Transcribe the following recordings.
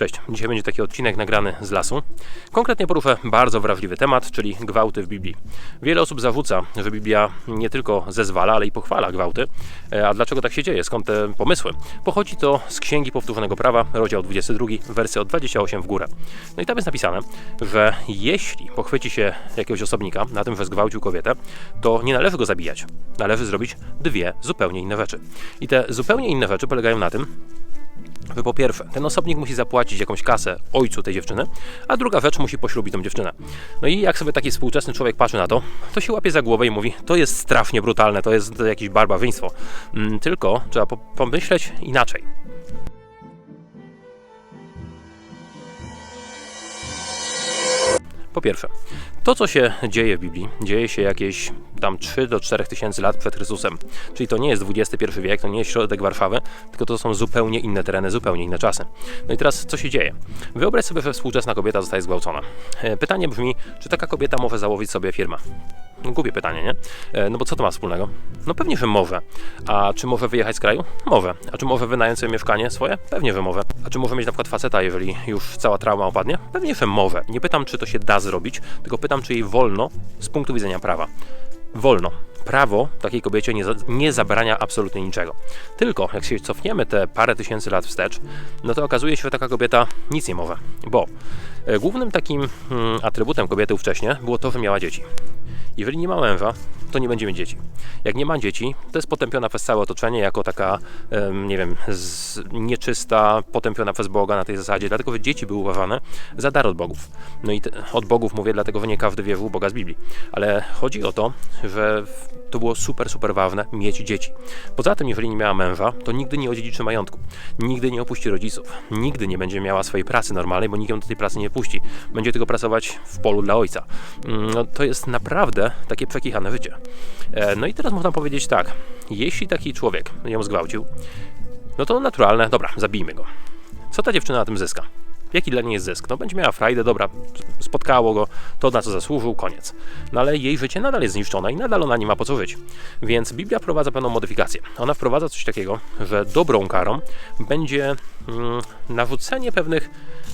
Cześć, dzisiaj będzie taki odcinek nagrany z lasu. Konkretnie poruszę bardzo wrażliwy temat, czyli gwałty w Biblii. Wiele osób zawódza, że Biblia nie tylko zezwala, ale i pochwala gwałty. E, A dlaczego tak się dzieje? Skąd te pomysły? Pochodzi to z Księgi Powtórzonego Prawa, rozdział 22, wersy od 28 w górę. No i tam jest napisane, że jeśli pochwyci się jakiegoś osobnika na tym, że zgwałcił kobietę, to nie należy go zabijać. Należy zrobić dwie zupełnie inne rzeczy. I te zupełnie inne rzeczy polegają na tym, że po pierwsze, ten osobnik musi zapłacić jakąś kasę ojcu tej dziewczyny, a druga rzecz musi poślubić tą dziewczynę. No i jak sobie taki współczesny człowiek patrzy na to, to się łapie za głowę i mówi, to jest strasznie brutalne, to jest jakieś barbarzyństwo. Mm, Tylko trzeba po- pomyśleć inaczej. Po pierwsze, to co się dzieje w Biblii, dzieje się jakieś tam 3 do 4 tysięcy lat przed Chrystusem. Czyli to nie jest XXI wiek, to nie jest środek Warszawy, tylko to są zupełnie inne tereny, zupełnie inne czasy. No i teraz co się dzieje? Wyobraź sobie, że współczesna kobieta zostaje zgwałcona. E, Pytanie brzmi, czy taka kobieta może założyć sobie firmę? Głupie pytanie, nie? E, No bo co to ma wspólnego? No pewnie, że może. A czy może wyjechać z kraju? Może. A czy może wynająć sobie mieszkanie swoje? Pewnie, że może. A czy może mieć na przykład faceta, jeżeli już cała trauma opadnie? Pewnie, że może. Nie pytam, czy to się da zrobić, tylko pytam, czy jej wolno z punktu widzenia prawa. Wolno. Prawo takiej kobiecie nie, za, nie zabrania absolutnie niczego. Tylko jak się cofniemy te parę tysięcy lat wstecz, no to okazuje się, że taka kobieta nic nie może. Bo głównym takim mm, atrybutem kobiety ówcześnie było to, że miała dzieci. Jeżeli nie ma męża, to nie będzie mieć dzieci. Jak nie ma dzieci, to jest potępiona przez całe otoczenie jako taka, nie wiem, nieczysta, potępiona przez Boga na tej zasadzie, dlatego że dzieci były uważane za dar od bogów. No i od bogów mówię, dlatego że nie każdy wierzył w Boga z Biblii. Ale chodzi o to, że to było super, super ważne mieć dzieci. Poza tym, jeżeli nie miała męża, to nigdy nie odziedziczy majątku, nigdy nie opuści rodziców, nigdy nie będzie miała swojej pracy normalnej, bo nikt ją do tej pracy nie puści. Będzie tylko pracować w polu dla ojca. Mm, No, to jest naprawdę takie przekichane życie. E, No i teraz można powiedzieć tak, jeśli taki człowiek ją zgwałcił, no to naturalne, dobra, zabijmy go. Co ta dziewczyna na tym zyska? Jaki dla niej jest zysk? No będzie miała frajdę, dobra, spotkało go, to na co zasłużył, koniec. No ale jej życie nadal jest zniszczone i nadal ona nie ma po co żyć. Więc Biblia wprowadza pewną modyfikację. Ona wprowadza coś takiego, że dobrą karą będzie mm, nawrócenie pewnych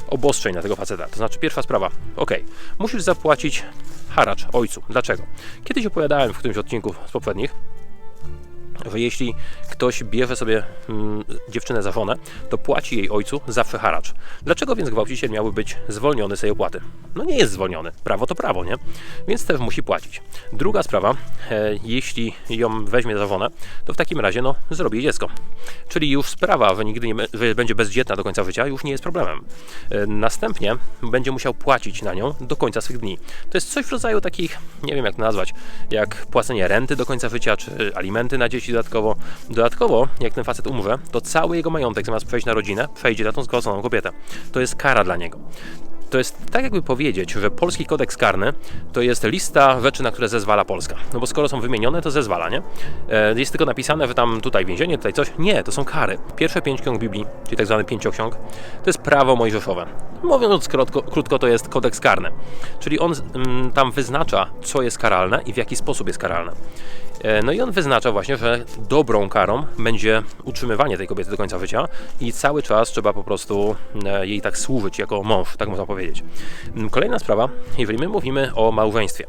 obostrzeń na tego faceta. To znaczy pierwsza sprawa, ok, musisz zapłacić haracz ojcu. Dlaczego? Kiedyś opowiadałem w którymś odcinku z poprzednich, że jeśli ktoś bierze sobie mm, dziewczynę za żonę, to płaci jej ojcu zawsze haracz. Dlaczego więc gwałciciel miałby być zwolniony z tej opłaty? No nie jest zwolniony. Prawo to prawo, nie? Więc też musi płacić. Druga sprawa, e, jeśli ją weźmie za żonę, to w takim razie no, zrobi dziecko. Czyli już sprawa, że nigdy nie, że będzie bezdzietna do końca życia, już nie jest problemem. E, następnie będzie musiał płacić na nią do końca swych dni. To jest coś w rodzaju takich, nie wiem jak to nazwać, jak płacenie renty do końca życia, czy alimenty na dzieci dodatkowo. Dodatkowo, jak ten facet umrze, to cały jego majątek zamiast przejść na rodzinę, przejdzie na tą zgwałconą kobietę. To jest kara dla niego. To jest tak jakby powiedzieć, że polski kodeks karny to jest lista rzeczy, na które zezwala Polska. No bo skoro są wymienione, to zezwala, nie? E, Jest tylko napisane, że tam tutaj więzienie, tutaj coś. Nie, to są kary. Pierwsze pięć ksiąg Biblii, czyli tak zwany pięcioksiąg, to jest prawo mojżeszowe. Mówiąc krótko, krótko, to jest kodeks karny. Czyli on mm, tam wyznacza, co jest karalne i w jaki sposób jest karalne. E, No i on wyznacza właśnie, że dobrą karą będzie utrzymywanie tej kobiety do końca życia i cały czas trzeba po prostu e, jej tak służyć jako mąż, tak można powiedzieć. Mm, Kolejna sprawa, jeżeli my mówimy o małżeństwie,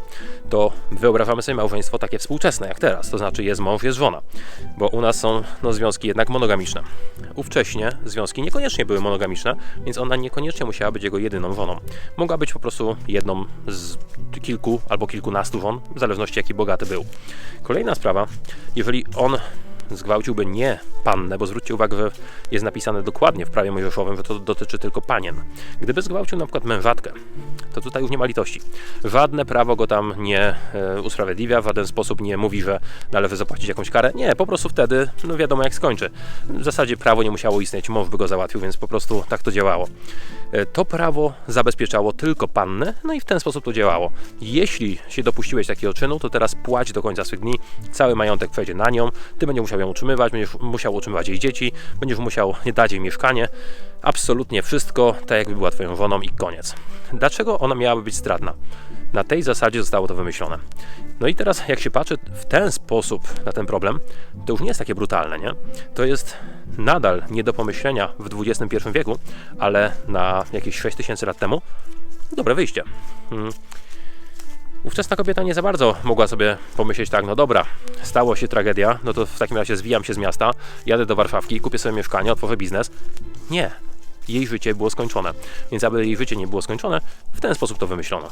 to wyobrażamy sobie małżeństwo takie współczesne jak teraz, to znaczy jest mąż, jest żona, bo u nas są no, związki jednak monogamiczne. Ówcześnie związki niekoniecznie były monogamiczne, więc ona niekoniecznie musiała być jego jedyną żoną. Mogła być po prostu jedną z kilku albo kilkunastu żon, w zależności jaki bogaty był. Kolejna sprawa, jeżeli on zgwałciłby nie pannę, bo zwróćcie uwagę, jest napisane dokładnie w prawie mojżeszowym, że to dotyczy tylko panien. Gdyby zgwałcił na przykład mężatkę, to tutaj już nie ma litości. Żadne prawo go tam nie e, usprawiedliwia, w żaden sposób nie mówi, że należy zapłacić jakąś karę. Nie, po prostu wtedy, no wiadomo jak skończy. W zasadzie prawo nie musiało istnieć, mąż by go załatwił, więc po prostu tak to działało. E, To prawo zabezpieczało tylko pannę, no i w ten sposób to działało. Jeśli się dopuściłeś takiego czynu, to teraz płać do końca swych dni, cały majątek przejdzie na nią, ty będziesz musiał musiał ją utrzymywać, będziesz musiał utrzymywać jej dzieci, będziesz musiał dać jej mieszkanie. Absolutnie wszystko, tak jakby była twoją żoną i koniec. Dlaczego ona miałaby być zdradna? Na tej zasadzie zostało to wymyślone. No i teraz, jak się patrzy w ten sposób na ten problem, to już nie jest takie brutalne, nie? To jest nadal nie do pomyślenia w XXI wieku, ale na jakieś 6000 lat temu dobre wyjście. Mm. Ówczesna kobieta nie za bardzo mogła sobie pomyśleć tak, no dobra, stało się tragedia, no to w takim razie zwijam się z miasta, jadę do Warszawki, kupię sobie mieszkanie, otworzę biznes. Nie. Jej życie było skończone. Więc aby jej życie nie było skończone, w ten sposób to wymyślono.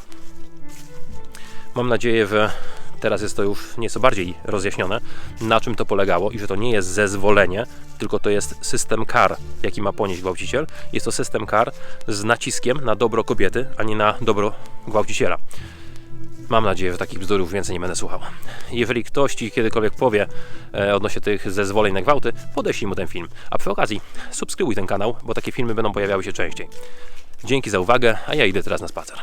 Mam nadzieję, że teraz jest to już nieco bardziej rozjaśnione, na czym to polegało i że to nie jest zezwolenie, tylko to jest system kar, jaki ma ponieść gwałciciel. Jest to system kar z naciskiem na dobro kobiety, a nie na dobro gwałciciela. Mam nadzieję, że takich bzdur już więcej nie będę słuchał. Jeżeli ktoś Ci kiedykolwiek powie e, odnośnie tych zezwoleń na gwałty, podeślij mu ten film. A przy okazji subskrybuj ten kanał, bo takie filmy będą pojawiały się częściej. Dzięki za uwagę, a ja idę teraz na spacer.